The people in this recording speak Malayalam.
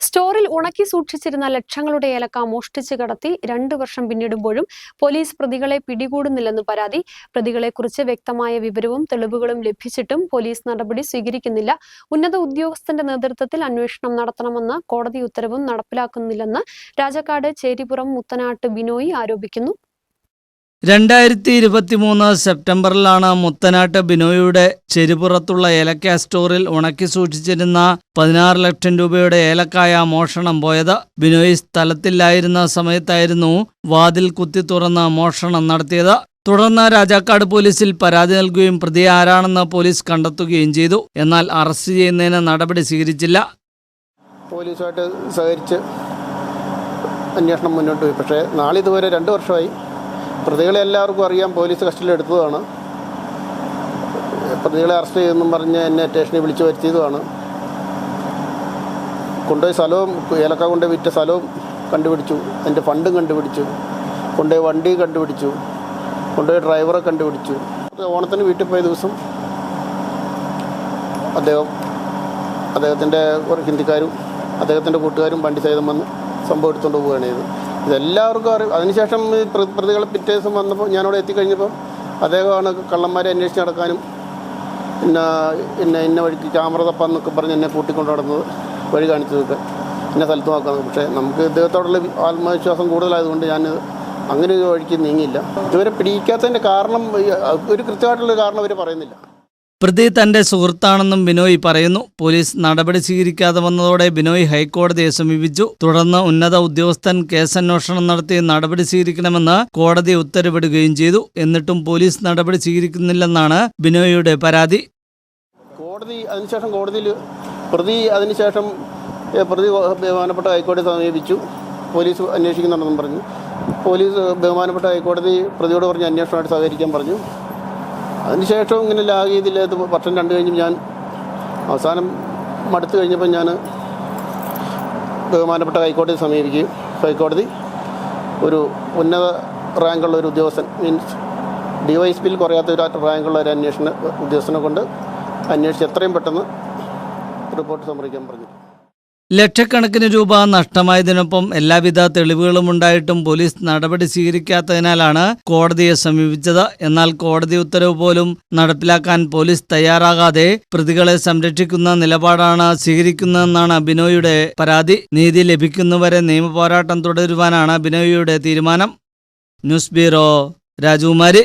സ്റ്റോറിൽ ഉണക്കി സൂക്ഷിച്ചിരുന്ന ലക്ഷങ്ങളുടെ ഏലക്ക മോഷ്ടിച്ചു കടത്തി രണ്ടു വർഷം പിന്നിടുമ്പോഴും പോലീസ് പ്രതികളെ പിടികൂടുന്നില്ലെന്ന് പരാതി. പ്രതികളെക്കുറിച്ച് വ്യക്തമായ വിവരവും തെളിവുകളും ലഭിച്ചിട്ടും പോലീസ് നടപടി സ്വീകരിക്കുന്നില്ല. ഉന്നത ഉദ്യോഗസ്ഥന്റെ നേതൃത്വത്തിൽ അന്വേഷണം നടത്തണമെന്ന കോടതി ഉത്തരവും നടപ്പിലാക്കുന്നില്ലെന്ന് രാജക്കാട് ചേരിപുറം മുത്തനാട്ട് ബിനോയി ആരോപിക്കുന്നു. രണ്ടായിരത്തി ഇരുപത്തി മൂന്ന് സെപ്റ്റംബറിലാണ് മുത്തനാട്ട് ബിനോയുടെ ചെരുപുറത്തുള്ള ഏലക്ക സ്റ്റോറിൽ ഉണക്കി സൂക്ഷിച്ചിരുന്ന പതിനാറ് ലക്ഷം രൂപയുടെ ഏലക്കായ മോഷണം പോയത്. ബിനോയ് സ്ഥലത്തില്ലായിരുന്ന സമയത്തായിരുന്നു വാതിൽ കുത്തി തുറന്ന് മോഷണം നടത്തിയത്. തുടർന്ന് രാജാക്കാട് പോലീസിൽ പരാതി നൽകുകയും പ്രതി ആരാണെന്ന് പോലീസ് കണ്ടെത്തുകയും ചെയ്തു. എന്നാൽ അറസ്റ്റ് ചെയ്യുന്നതിന് നടപടി സ്വീകരിച്ചില്ല. പോലീസുമായിട്ട് സഹകരിച്ച് അന്വേഷണം മുന്നോട്ട് പോയി. പക്ഷേ നാളിതുവരെ രണ്ട് വർഷമായി പ്രതികളെ എല്ലാവർക്കും അറിയാം. പോലീസ് കസ്റ്റഡിയിൽ എടുത്തതാണ്. പ്രതികളെ അറസ്റ്റ് ചെയ്യുമെന്നും പറഞ്ഞ് എന്നെ സ്റ്റേഷനിൽ വിളിച്ചു വരുത്തിയതുമാണ്. കൊണ്ടുപോയി സ്ഥലവും ഏലക്ക കൊണ്ടുപോയി വിറ്റ സ്ഥലവും കണ്ടുപിടിച്ചു. എന്റെ ഫണ്ടും കണ്ടുപിടിച്ചു. കൊണ്ടുപോയി വണ്ടി കണ്ടുപിടിച്ചു. കൊണ്ടുപോയി ഡ്രൈവറെ കണ്ടുപിടിച്ചു. ഓണത്തിന് വീട്ടിൽ പോയ ദിവസം അദ്ദേഹം അദ്ദേഹത്തിന്റെ ഒരു ഹിന്ദിക്കാരും അദ്ദേഹത്തിന്റെ കൂട്ടുകാരും വണ്ടി സഹിതം വന്ന് സംഭവം എടുത്തുകൊണ്ട് പോവുകയാണ് ചെയ്തത്. ഇതെല്ലാവർക്കും അറിയും. അതിനുശേഷം ഈ പ്ര- പ്രതികൾ പിറ്റേ ദിവസം വന്നപ്പോൾ ഞാനവിടെ എത്തിക്കഴിഞ്ഞപ്പോൾ അദ്ദേഹമാണ് കള്ളന്മാരെ അന്വേഷിച്ച് നടക്കാനും പിന്നെ പിന്നെ ഇന്ന വഴിക്ക് ക്യാമറ തപ്പാന്നൊക്കെ പറഞ്ഞ് എന്നെ കൂട്ടിക്കൊണ്ട് നടന്നത് വഴി കാണിച്ചതൊക്കെ എന്നെ സ്ഥലത്ത് നോക്കുന്നത് പക്ഷേ നമുക്ക് ഇദ്ദേഹത്തോടുള്ള ആത്മവിശ്വാസം കൂടുതലായതുകൊണ്ട് ഞാൻ അങ്ങനെ ഒരു വഴിക്ക് നീങ്ങിയില്ല. ഇതുവരെ പിടിക്കാത്തതിന്റെ കാരണം ഒരു കൃത്യമായിട്ടുള്ള കാരണം അവർ പറയുന്നില്ല. പ്രതി തന്റെ സുഹൃത്താണെന്നും ബിനോയ് പറയുന്നു. പോലീസ് നടപടി സ്വീകരിക്കാതെ വന്നതോടെ ബിനോയ് ഹൈക്കോടതിയെ സമീപിച്ചു. തുടർന്ന് ഉന്നത ഉദ്യോഗസ്ഥൻ കേസന്വേഷണം നടത്തി നടപടി സ്വീകരിക്കണമെന്ന് കോടതി ഉത്തരവിടുകയും ചെയ്തു. എന്നിട്ടും പോലീസ് നടപടി സ്വീകരിക്കുന്നില്ലെന്നാണ് ബിനോയിയുടെ പരാതി. കോടതി അതിനുശേഷം കോടതിയിൽ പ്രതി അതിനുശേഷം പ്രതി ബഹുമാനപ്പെട്ട ഹൈക്കോടതി സമീപിച്ചു. പോലീസ് അന്വേഷിക്കുന്നുണ്ടെന്നും പറഞ്ഞു. പോലീസ് ബഹുമാനപ്പെട്ട ഹൈക്കോടതി പ്രതിയോട് പറഞ്ഞ് അന്വേഷണമായിട്ട് സഹകരിക്കാൻ പറഞ്ഞു. അതിനുശേഷം ഇങ്ങനെ ലാഗ് ചെയ്തില്ല. ഇത് വർഷം രണ്ട് കഴിഞ്ഞ് ഞാൻ അവസാനം മടുത്തു കഴിഞ്ഞപ്പോൾ ഞാൻ ബഹുമാനപ്പെട്ട ഹൈക്കോടതി സമീപിക്കുകയും ഹൈക്കോടതി ഒരു ഉന്നത റാങ്കുള്ള ഒരു ഉദ്യോഗസ്ഥൻ മീൻസ് ഡി വൈ എസ് പിയിൽ കുറയാത്ത ഒരു റാങ്കുള്ള ഒരു അന്വേഷണ ഉദ്യോഗസ്ഥനെ കൊണ്ട് അന്വേഷിച്ച് എത്രയും പെട്ടെന്ന് റിപ്പോർട്ട് സമർപ്പിക്കാൻ പറഞ്ഞു. ലക്ഷക്കണക്കിന് രൂപ നഷ്ടമായതിനൊപ്പം എല്ലാവിധ തെളിവുകളും ഉണ്ടായിട്ടും പോലീസ് നടപടി സ്വീകരിക്കാത്തതിനാലാണ് കോടതിയെ സമീപിച്ചത്. എന്നാൽ കോടതി ഉത്തരവ് പോലും നടപ്പിലാക്കാൻ പോലീസ് തയ്യാറാകാതെ പ്രതികളെ സംരക്ഷിക്കുന്ന നിലപാടാണ് സ്വീകരിക്കുന്നതെന്നാണ് ബിനോയിയുടെ പരാതി. നീതി ലഭിക്കുന്നവരെ നിയമപോരാട്ടം തുടരുവാനാണ് ബിനോയിയുടെ തീരുമാനം. ന്യൂസ് ബ്യൂറോ രാജകുമാരി.